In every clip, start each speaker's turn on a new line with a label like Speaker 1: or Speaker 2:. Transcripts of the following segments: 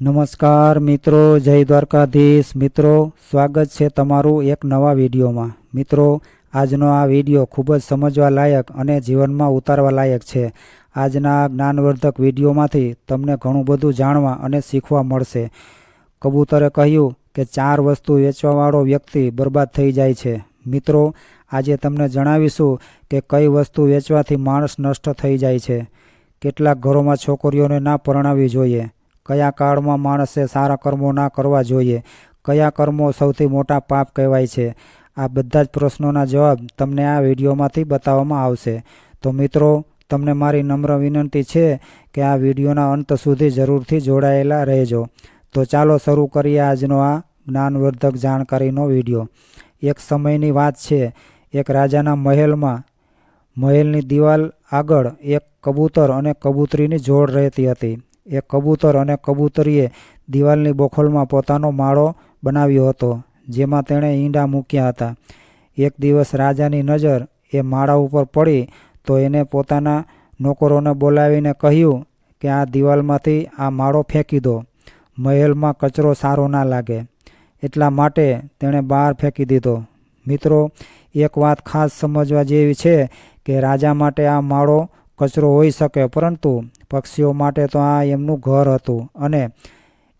Speaker 1: નમસ્કાર મિત્રો, જય દ્વારકાધીશ. મિત્રો, સ્વાગત છે તમારું એક નવા વિડીયોમાં. મિત્રો, આજનો આ વીડિયો ખૂબ જ સમજવા લાયક અને જીવનમાં ઉતારવા લાયક છે. આજના જ્ઞાનવર્ધક વિડીયોમાંથી તમને ઘણું બધું જાણવા અને શીખવા મળશે. કબૂતરે કહ્યું કે ચાર વસ્તુ વેચવાવાળો વ્યક્તિ બરબાદ થઈ જાય છે. મિત્રો, આજે તમને જણાવીશું કે કઈ વસ્તુ વેચવાથી માણસ નષ્ટ થઈ જાય છે. કેટલાક ઘરોમાં છોકરીઓને ના પરણાવવી જોઈએ. કયા કાળમાં માણસે સારા કર્મો ના કરવા જોઈએ? કયા કર્મો સૌથી મોટા પાપ કહેવાય છે? આ બધા જ પ્રશ્નોના જવાબ તમને આ વિડીયોમાંથી બતાવવામાં આવશે. તો મિત્રો, તમને મારી નમ્ર વિનંતી છે કે આ વિડીયોના અંત સુધી જરૂરથી જોડાયેલા રહેજો. તો ચાલો શરૂ કરીએ આજનો આ જ્ઞાનવર્ધક જાણકારીનો વીડિયો. એક સમયની વાત છે. એક રાજાના મહેલમાં, મહેલની દિવાલ આગળ એક કબૂતર અને કબૂતરીની જોડ રહેતી હતી. એ કબૂતર અને કબૂતરીએ દિવાલની બોખોલમાં પોતાનો માળો બનાવ્યો હતો, જેમાં તેણે ઈંડા મૂક્યા હતા. એક દિવસ રાજાની નજર એ માળા ઉપર પડી તો એને પોતાના નોકરોને બોલાવીને કહ્યું કે આ દિવાલમાંથી આ માળો ફેંકી દો, મહેલમાં કચરો સારો ના લાગે. એટલા માટે તેણે બહાર ફેંકી દીધો. મિત્રો, એક વાત ખાસ સમજવા જેવી છે કે રાજા માટે આ માળો કચરો હોઈ શકે, પરંતુ પક્ષીઓ માટે તો આ એમનું ઘર હતું અને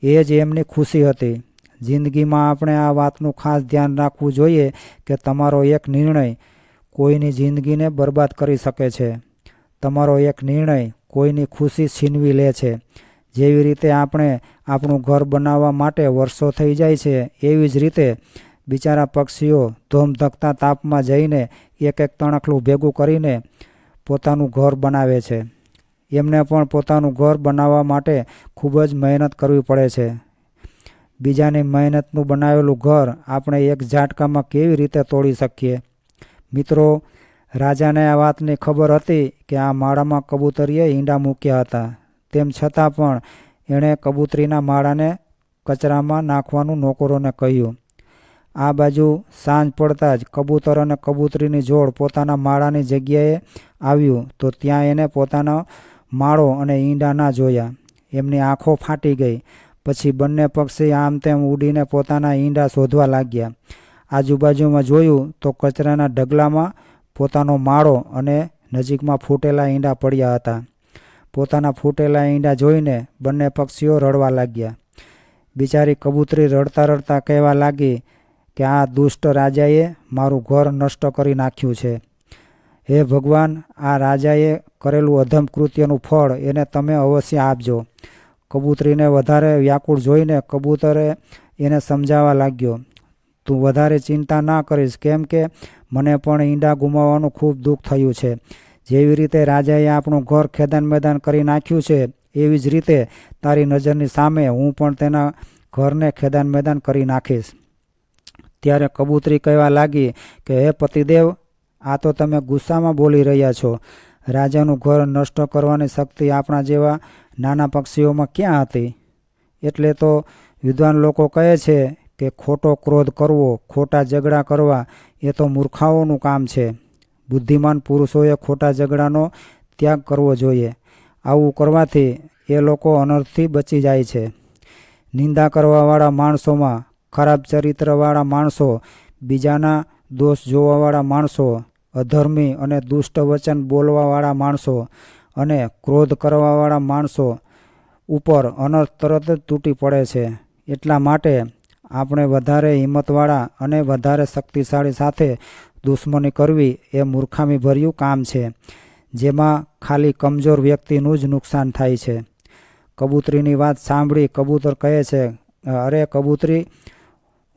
Speaker 1: એ જ એમની ખુશી હતી. જિંદગીમાં આપણે આ વાતનું ખાસ ધ્યાન રાખવું જોઈએ કે તમારો એક નિર્ણય કોઈની જિંદગીને બરબાદ કરી શકે છે. તમારો એક નિર્ણય કોઈની ખુશી છીનવી લે છે. જેવી રીતે આપણે આપણું ઘર બનાવવા માટે વર્ષો થઈ જાય છે, એવી જ રીતે બિચારા પક્ષીઓ ધોમધકતા તાપમાં જઈને એક એક તણખલું ભેગું કરીને પોતાનું ઘર બનાવે છે. એમને પણ પોતાનું ઘર બનાવવા માટે ખૂબ જ મહેનત કરવી પડે છે. બીજાની મહેનતનું બનાવેલું ઘર આપણે એક ઝાટકામાં કેવી રીતે તોડી શકીએ? મિત્રો, રાજાને આ વાતની ખબર હતી કે આ માળામાં કબૂતરીએ ઈંડા મૂક્યા હતા. તેમ છતાં પણ એણે કબૂતરીના માળાને કચરામાં નાખવાનું નોકરોને કહ્યું. આ બાજુ સાંજ પડતા જ કબૂતર અને કબૂતરીની જોડ પોતાના માળાની જગ્યાએ આવ્યું તો ત્યાં એને પોતાનો માળો અને ઈંડા ના જોયા. એમની આંખો ફાટી ગઈ. પછી બંને પક્ષી આમ તેમ ઉડીને પોતાના ઈંડા શોધવા લાગ્યા. આજુબાજુમાં જોયું તો કચરાના ઢગલામાં પોતાનો માળો અને નજીકમાં ફૂટેલા ઈંડા પડ્યા હતા. પોતાના ફૂટેલા ઈંડા જોઈને બંને પક્ષીઓ રડવા લાગ્યા. બિચારી કબૂતરી રડતા રડતા કહેવા લાગી કે આ દુષ્ટ રાજાએ મારું ઘર નષ્ટ કરી નાખ્યું છે. હે ભગવાન, આ રાજાએ કરેલું અધમ કૃત્યનું ફળ એને તમે અવશ્ય આપજો. કબૂતરીને વધારે વ્યાકુળ જોઈને કબૂતરે એને સમજાવવા લાગ્યો. તું વધારે ચિંતા ના કરીશ, કેમ કે મને પણ ઈંડા ગુમાવવાનું ખૂબ દુઃખ થયું છે. જેવી રીતે રાજાએ આપણું ઘર ખેદાન મેદાન કરી નાખ્યું છે, એવી જ રીતે તારી નજરની સામે હું પણ તેના ઘરને ખેદાન મેદાન કરી નાખીશ. ત્યારે કબૂતરી કહેવા લાગી કે, હે પતિદેવ, આ તો તમે ગુસ્સામાં બોલી રહ્યા છો. રાજાનું ઘર નષ્ટ કરવાની શક્તિ આપણા જેવા નાના પક્ષીઓમાં ક્યાં હતી? એટલે તો વિદ્વાન લોકો કહે છે કે, ખોટો ક્રોધ કરવો, ખોટા ઝઘડા કરવા, એ તો મૂર્ખાઓનું કામ છે. બુદ્ધિમાન પુરુષોએ ખોટા ઝઘડાનો ત્યાગ કરવો જોઈએ. આવું કરવાથી એ લોકો અનર્થથી બચી જાય છે. નિંદા કરવાવાળા માણસોમાં ખરાબ ચરિત્રવાળા માણસો, બીજાના દોષ જોવાવાળા માણસો, અધર્મી અને દુષ્ટ વચન બોલવાવાળા માણસો અને ક્રોધ કરવાવાળા માણસો ઉપર અનર્થ તરત જ તૂટી પડે છે. એટલા માટે આપણે વધારે હિંમતવાળા અને વધારે શક્તિશાળી સાથે દુશ્મની કરવી એ મૂર્ખામીભર્યું કામ છે, જેમાં ખાલી કમજોર વ્યક્તિનું જ નુકસાન થાય છે. કબૂતરીની વાત સાંભળી કબૂતર કહે છે, અરે કબૂતરી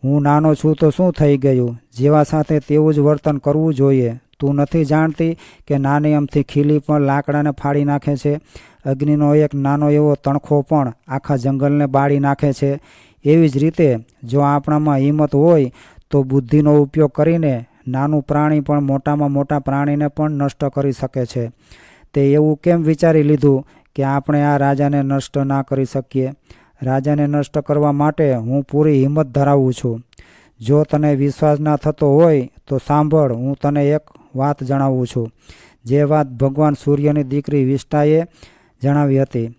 Speaker 1: હું નાનો છું તો શું થઈ ગયું? જેવા સાથે તેવું જ વર્તન કરવું જોઈએ. તું નથી જાણતી કે નાની અમથી ખીલી પણ લાકડાને ફાડી નાખે છે? અગ્નિનો એક નાનો એવો તણખો પણ આખા જંગલને બાળી નાખે છે. એવી જ રીતે, જો આપણામાં હિંમત હોય, તો બુદ્ધિનો ઉપયોગ કરીને નાનું પ્રાણી પણ મોટામાં મોટા પ્રાણીને પણ નષ્ટ કરી શકે છે. તે એવું કેમ વિચારી લીધું કે આપણે આ રાજાને નષ્ટ ના કરી શકીએ? રાજાને નષ્ટ કરવા માટે હું પૂરી હિંમત ધરાવું છું. જો તને વિશ્વાસ ના થતો હોય, તો સાંભળ, હું તને એક વાત જણાવું છું. જે વાત ભગવાન સૂર્યની દીકરી વિષ્ટાએ જણાવી હતી,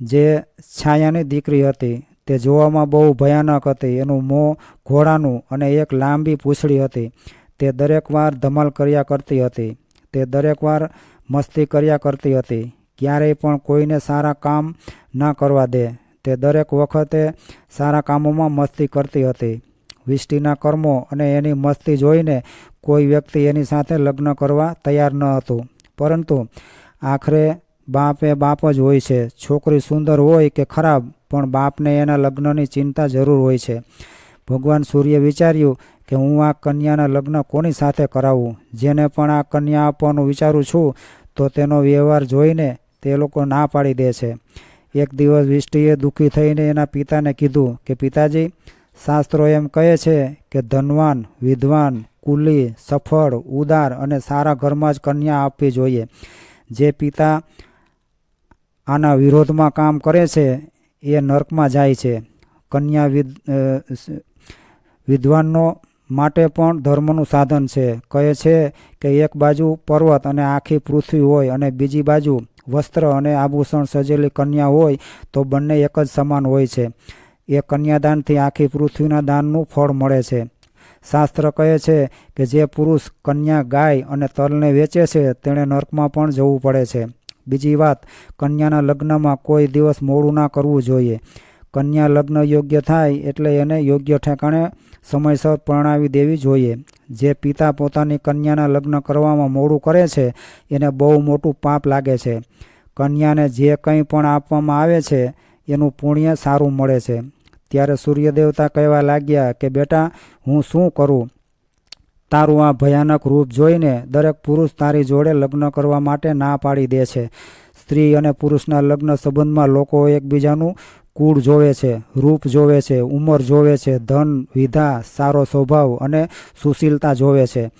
Speaker 1: જે છાયાની દીકરી હતી, તે જોવામાં બહુ ભયાનક હતી. એનું મોં ઘોડાનું અને એક લાંબી પૂંછડી હતી. તે દરેક વાર ધમાલ કર્યા કરતી હતી. તે દરેક વાર મસ્તી કર્યા કરતી હતી. ક્યારેય પણ કોઈને સારા કામ ના કરવા દે. તે દરેક વખતે સારા કામોમાં મસ્તી કરતી હતી. વિષ્ટિના કર્મો અને એની મસ્તી જોઈને કોઈ વ્યક્તિ એની સાથે લગ્ન કરવા તૈયાર ન હતું. પરંતુ આખરે બાપ એ બાપ જ હોય છે. છોકરી સુંદર હોય કે ખરાબ, પણ બાપને એના લગ્નની ચિંતા જરૂર હોય છે. ભગવાન સૂર્ય વિચાર્યું કે હું આ કન્યાના લગ્ન કોની સાથે કરાવું? જેને પણ આ કન્યા આપવાનું વિચારું છું, તો તેનો વ્યવહાર જોઈને તે લોકો ના પાડી દે છે. એક દિવસ વિષ્ટિએ દુઃખી થઈને એના પિતાને કીધું કે, પિતાજી, શાસ્ત્રો એમ કહે છે કે ધનવાન, વિદ્વાન, કુલી, સફળ, ઉદાર અને સારા ઘરમાં જ કન્યા આપવી જોઈએ. જે પિતા આના વિરોધમાં કામ કરે છે, એ નર્કમાં જાય છે. કન્યા વિદ વિદ્વાનનો માટે પણ ધર્મનું સાધન છે. કહે છે કે, એક બાજુ પર્વત અને આખી પૃથ્વી હોય અને બીજી બાજુ વસ્ત્ર અને આભૂષણ સજેલી કન્યા હોય તો બંને એક જ સમાન હોય છે. એ કન્યાદાનથી આખી પૃથ્વીના દાનનું ફળ મળે છે. શાસ્ત્ર કહે છે કે જે પુરુષ કન્યા ગાય અને તલને વેચે છે, તેણે નર્કમાં પણ જવું પડે છે. બીજી વાત, કન્યાના લગ્નમાં કોઈ દિવસ મોડું ના કરવું જોઈએ. કન્યા લગ્ન યોગ્ય થાય એટલે એને યોગ્ય ઠેકાણે સમયસર પરણાવી દેવી જોઈએ. જે પિતા પોતાની કન્યાના લગ્ન કરવામાં મોડું કરે છે, એને બહુ મોટું પાપ લાગે છે. કન્યાને જે કંઈ પણ આપવામાં આવે છે, એનું પુણ્ય સારું મળે છે. ત્યારે સૂર્યદેવતા કહેવા લાગ્યા કે, બેટા, હું શું કરું? તારું આ ભયાનક રૂપ જોઈને દરેક પુરુષ તારી જોડે લગ્ન કરવા માટે ના પાડી દે છે. સ્ત્રી અને પુરુષના લગ્ન સંબંધમાં લોકો એકબીજાનું કુળ જોવે છે, રૂપ જોવે છે, ઉંમર જોવે છે, ધન, વિધા, સારો સ્વભાવ અને સુશીલતા જોવે છે.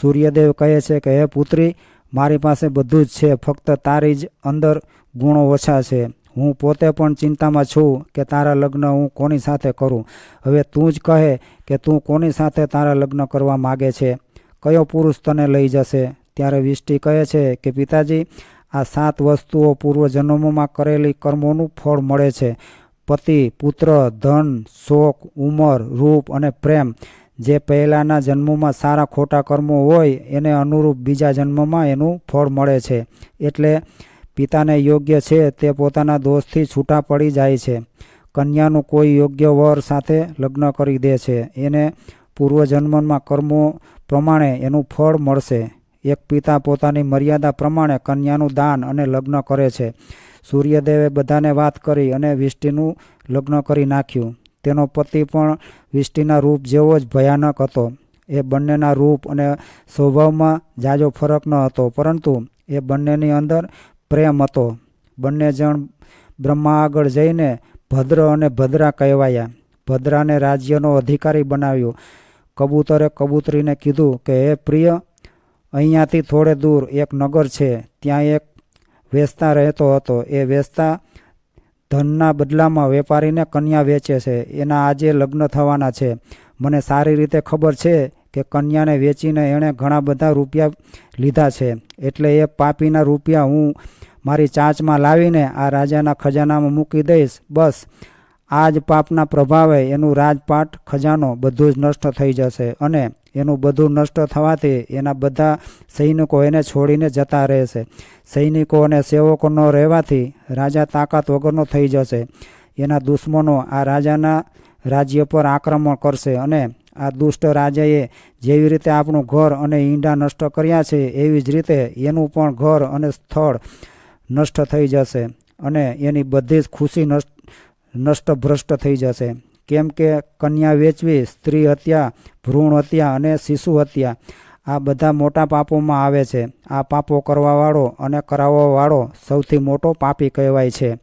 Speaker 1: સૂર્યદેવ કહે છે કે, હે પુત્રી, મારી પાસે બધું જ છે, ફક્ત તારી જ અંદર ગુણો ઓછા છે. હું પોતે પણ ચિંતામાં છું કે તારા લગ્ન હું કોની સાથે કરું? હવે તું જ કહે કે તું કોની સાથે તારા લગ્ન કરવા માગે છે? કયો પુરુષ તને લઈ જશે? ત્યારે વિષ્ટિ કહે છે કે, પિતાજી આ સાત વસ્તુઓ પૂર્વજન્મોમાં કરેલી કર્મોનું ફળ મળે છે. પતિ, પુત્ર, ધન, શોક, ઉંમર, રૂપ અને પ્રેમ. જે પહેલાંના જન્મોમાં સારા ખોટા કર્મો હોય, એને અનુરૂપ બીજા જન્મમાં એનું ફળ મળે છે. એટલે પિતાને યોગ્ય છે તે પોતાના દોષથી છૂટા પડી જાય છે. કન્યાનું કોઈ યોગ્ય વર સાથે લગ્ન કરી દે છે. એને પૂર્વજન્મમાં કર્મો પ્રમાણે એનું ફળ મળશે. એક પિતા પોતાની મર્યાદા પ્રમાણે કન્યાનું દાન અને લગ્ન કરે છે. સૂર્યદેવે બધાને વાત કરી અને વિષ્ટિનું લગ્ન કરી નાખ્યું. તેનો પતિ પણ વિષ્ટિના રૂપ જેવો જ ભયાનક હતો. એ બંનેના રૂપ અને સ્વભાવમાં જાજો ફરક ન હતો, પરંતુ એ બંનેની અંદર પ્રેમ હતો. બંને જણ બ્રહ્મા આગળ જઈને ભદ્ર અને ભદ્રા કહેવાયા. ભદ્રાને રાજ્યનો અધિકારી બનાવ્યો. કબૂતરે કબૂતરીને કીધું કે, હે પ્રિય અહીંયાથી થોડે દૂર એક નગર છે, ત્યાં એક વેચતા રહેતો હતો. એ વેચતા ધનના બદલામાં વેપારીને કન્યા વેચે છે. એના આજે લગ્ન થવાના છે. મને સારી રીતે ખબર છે કે કન્યાને વેચીને એણે ઘણા બધા રૂપિયા લીધા છે. એટલે એ પાપીના રૂપિયા હું મારી ચાંચમાં લાવીને આ રાજાના ખજાનામાં મૂકી દઈશ. બસ, આ જ પાપના પ્રભાવે એનું રાજપાટ ખજાનો બધું જ નષ્ટ થઈ જશે. અને એનું બધું નષ્ટ થવાથી એના બધા સૈનિકો એને છોડીને જતા રહેશે સૈનિકો અને સેવકો ન રહેવાથી રાજા તાકાત વગરનો થઈ જશે. એના દુશ્મનો આ રાજાના રાજ્ય પર આક્રમણ કરશે અને આ દુષ્ટ રાજાએ જેવી રીતે આપણું ઘર અને ઈંડા નષ્ટ કર્યા છે, એવી જ રીતે એનું પણ ઘર અને સ્થળ નષ્ટ થઈ જશે અને એની બધી જ ખુશી નષ્ટ નષ્ટ ભ્રષ્ટ થઈ જશે. કેમ કે કન્યા વેચવી, સ્ત્રી હત્યા, ભ્રૂણ હત્યા અને શિશુ હત્યા, આ બધા મોટા પાપોમાં આવે છે. આ પાપો કરવાવાળો અને કરાવવાવાળો સૌથી મોટો પાપી કહેવાય છે.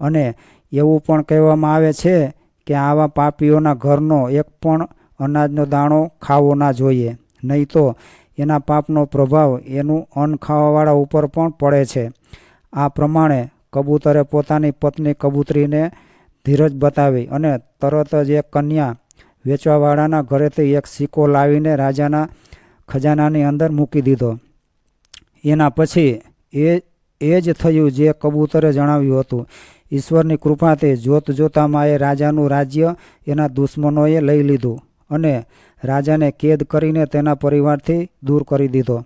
Speaker 1: અને એવું પણ કહેવામાં આવે છે કે આવા પાપીઓના ઘરનો એક પણ અનાજનો દાણો ખાવો ના જોઈએ. નહીં તો એના પાપનો પ્રભાવ એનું અન્ન ખાવાવાળા ઉપર પણ પડે છે. આ પ્રમાણે કબૂતરે પોતાની પત્ની કબૂતરીને ધીરજ બતાવી અને તરત જ એક કન્યા વેચવાવાળાના ઘરેથી એક સિક્કો લાવીને રાજાના ખજાનાની અંદર મૂકી દીધો. એના પછી એ એ જ થયું જે કબૂતરે જણાવ્યું હતું. ઈશ્વરની કૃપાથી જોત જોતામાં એ રાજાનું રાજ્ય એના દુશ્મનોએ લઈ લીધું અને રાજાને કેદ કરીને તેના પરિવારથી દૂર કરી દીધો.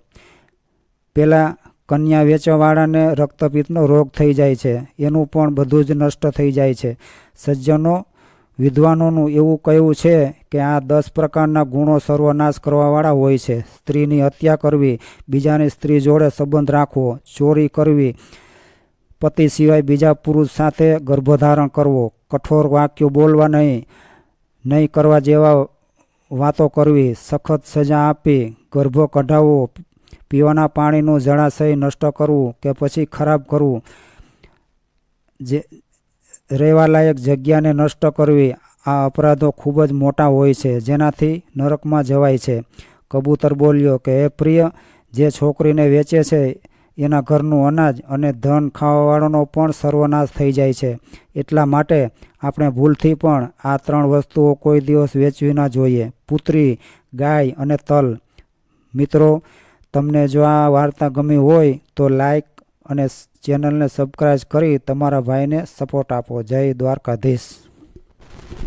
Speaker 1: પેલા કન્યા વેચવાવાળાને રક્તપિત્તનો રોગ થઈ જાય છે. એનું પણ બધું જ નષ્ટ થઈ જાય છે. સજ્જનો, વિદ્વાનોનું એવું કહેવું છે કે આ દસ પ્રકારના ગુણો સર્વનાશ કરવાવાળા હોય છે. સ્ત્રીની હત્યા કરવી, બીજાની સ્ત્રી જોડે સંબંધ રાખવો, ચોરી કરવી, પતિ સિવાય બીજા પુરુષ સાથે ગર્ભધારણ કરવો, કઠોર વાક્યો બોલવા નહીં નહીં કરવા જેવા વાતો કરવી, સખત સજા આપી ગર્ભ કઢાવવો પીવાના પાણીનું જળાશય નષ્ટ કરવું કે પછી ખરાબ કરવું? જે રહેવાલાયક જગ્યાને નષ્ટ કરવી, આ અપરાધો ખૂબ જ મોટા હોય છે, જેનાથી નરકમાં જવાય છે. કબૂતર બોલ્યો કે એ પ્રિય, જે છોકરીને વેચે છે, એના ઘરનું અનાજ અને ધન ખાવાવાળાનો પણ સર્વનાશ થઈ જાય છે. એટલા માટે આપણે ભૂલથી પણ આ ત્રણ વસ્તુઓ કોઈ દિવસ વેચવી ના જોઈએ. પુત્રી, ગાય અને તલ. મિત્રો તમને જો આ વાર્તા ગમી હોય તો લાઈક અને ચેનલને સબસ્ક્રાઈબ કરી તમારા ભાઈને સપોર્ટ આપો. જય દ્વારકાધીશ.